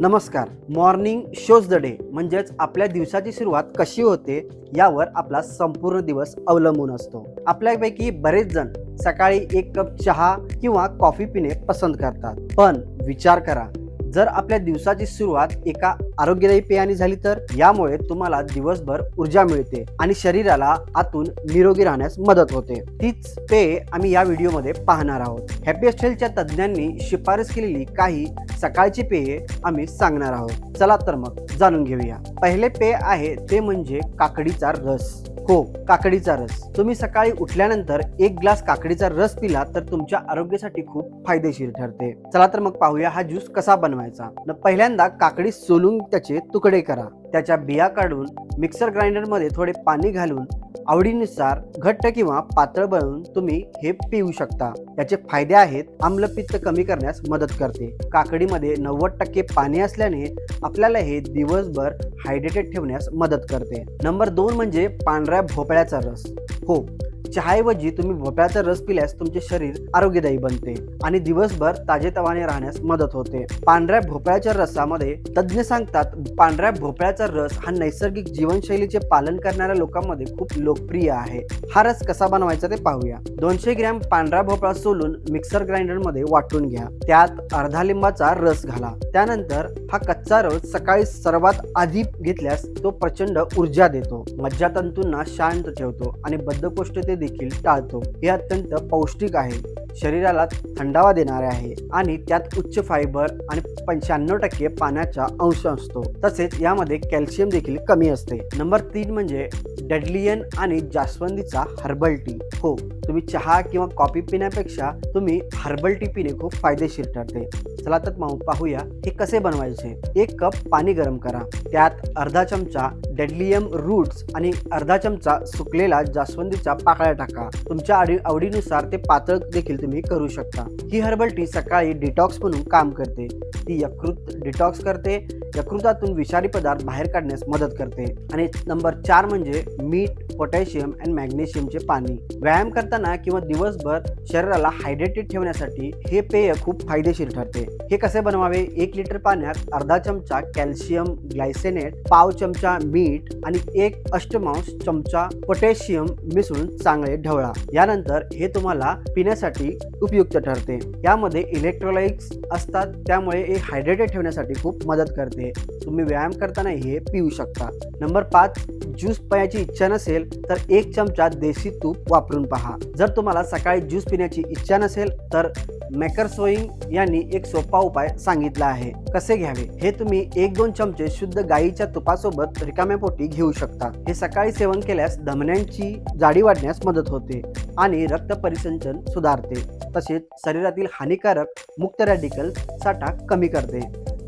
नमस्कार. Morning shows the day म्हणजेच आपल्या दिवसाची सुरुवात कशी होते यावर आपला संपूर्ण दिवस अवलंबून असतो. आपल्यापैकी बरेच जण सकाळी एक कप चहा किंवा कॉफी पिणे पसंत करतात. पण विचार करा जर आपल्या दिवसाची सुरुवात एका आरोग्यदायी पेयाने झाली तर यामुळे तुम्हाला दिवसभर ऊर्जा मिळते आणि शरीराला आतून निरोगी राहण्यास मदत होते. तीच पेय आम्ही या व्हिडिओमध्ये पाहणार आहोत. हॅपी हेल्थच्या तज्ज्ञांनी शिफारस केलेली काही सकाळची पेये आम्ही सांगणार आहोत. चला तर मग जाणून घेऊया. पहिले पेय आहे ते म्हणजे काकडीचा रस. हो काकडीचा रस. तुम्ही सकाळी उठल्यानंतर एक ग्लास काकडीचा रस पिला तर तुमच्या आरोग्यासाठी खूप फायदेशीर ठरते. चला तर मग पाहूया हा ज्यूस कसा बनवायचा. पहिल्यांदा काकडी सोलून त्याचे तुकडे करा. त्याच्या बिया काढून मिक्सर ग्राइंडरमध्ये थोडे पाणी घालून आवडीनुसार घट्ट किंवा पातळ बनवून तुम्ही हे पिऊ शकता. याचे फायदे आहेत आम्लपित्त कमी करण्यास मदत करते. काकडीमध्ये नव्वद टक्के पाणी असल्याने आपल्याला हे दिवसभर हायड्रेटेड ठेवण्यास मदत करते. नंबर दोन म्हणजे पांढऱ्या भोपळ्याचा रस. हो चहाऐवजी तुम्ही भोपळ्याचा रस पिल्यास तुमचे शरीर आरोग्यदायी बनते आणि दिवसभर ताजेतवाने राहण्यास मदत होते. पांढऱ्या भोपळ्याच्या रसामध्ये तज्ज्ञ सांगतात पांढऱ्या भोपळ्याचा रस हा नैसर्गिक जीवनशैलीचे पालन करणाऱ्या लोकांमध्ये खूप लोकप्रिय आहे. हा रस कसा बनवायचा ते पाहूया. दोनशे ग्रॅम पांढरा भोपळा सोलून मिक्सर ग्राइंडरमध्ये वाटून घ्या. त्यात अर्धा लिंबाचा रस घाला. त्यानंतर हा कच्चा रस सकाळी सर्वात आधी घेतल्यास तो प्रचंड ऊर्जा देतो. मज्जातंतूंना शांत ठेवतो आणि बद्धकोष्ठते देखील टाळतो. हे अत्यंत पौष्टिक आहे. शरीराला थंडावा देणारे आहे आणि त्यात उच्च फायबर आणि पंच्याण्णव टक्के पाण्याचा अंश असतो. तसेच यामध्ये कॅल्शियम देखील कमी असते. नंबर तीन म्हणजे डेडलियन आणि जास्वंदीचा हर्बल टी. हो. तुम्ही चहा किंवा कॉफी पिण्यापेक्षा तुम्ही हर्बल टी पिणे खूप फायदेशीर ठरते. चला तर मग पाहूया हे कसे बनवायचे. एक कप पाणी गरम करा. त्यात अर्धा चमचा डेडलियम रूट्स आणि अर्धा चमचा सुकलेला जास्वंदीचा पाकळ्या टाका. तुमच्या आवडी आवडीनुसार ते पातळ देखील तुम्ही करू शकता. ही हर्बल टी सकाळी डिटॉक्स म्हणून काम करते. ती यकृत डिटॉक्स करते. यकृतातून विषारी पदार्थ बाहेर काढण्यास मदत करते. आणि नंबर चार म्हणजे मीठ पोटॅशियम अँड मॅग्नेशियमचे पाणी. व्यायाम करताना किंवा दिवसभर शरीराला हायड्रेटेड ठेवण्यासाठी हे पेय खूप फायदेशीर ठरते. हे कसे बनवावे? एक लिटर पाण्यात अर्धा चमचा कॅल्शियम ग्लायसेनेट पाव चमचा मीठ आणि एक अष्टमांश चमचा पोटॅशियम मिसळून चांगले ढवळा. यानंतर हे तुम्हाला पिण्यासाठी उपयुक्त ठरते. यामध्ये इलेक्ट्रोलाइट्स असतात त्यामुळे हे हायड्रेटेड ठेवण्यासाठी खूप मदत करते. तुम्ही व्यायाम करताना हे पिऊ शकता. नंबर पाच ज्यूस पिण्याची इच्छा नसेल तर एक चमचा देशी तूप वापरून पहा. जर तुम्हाला सकाळी ज्यूस पिण्याची इच्छा नसेल तर मेकर सोईंग यांनी एक सोपा उपाय सांगितला आहे. कसे घ्यावे? हे तुम्ही एक दोन चमचे शुद्ध गाईच्या तुपासोबत रिकाम्या पोटी घेऊ शकता. हे सकाळी सेवन केल्यास धमन्यांची जाडी वाढण्यास मदत होते आणि रक्त परिसंचन सुधारते. तसेच शरीरातील हानिकारक मुक्त रॅडिकल साठा कमी करते.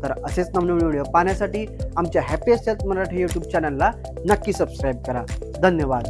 तर असेच नवनवीन व्हिडिओ पाहण्यासाठी आमच्या हॅपीएस्ट हेल्थ मराठी यूट्यूब चॅनलला नक्की सबस्क्राईब करा. धन्यवाद.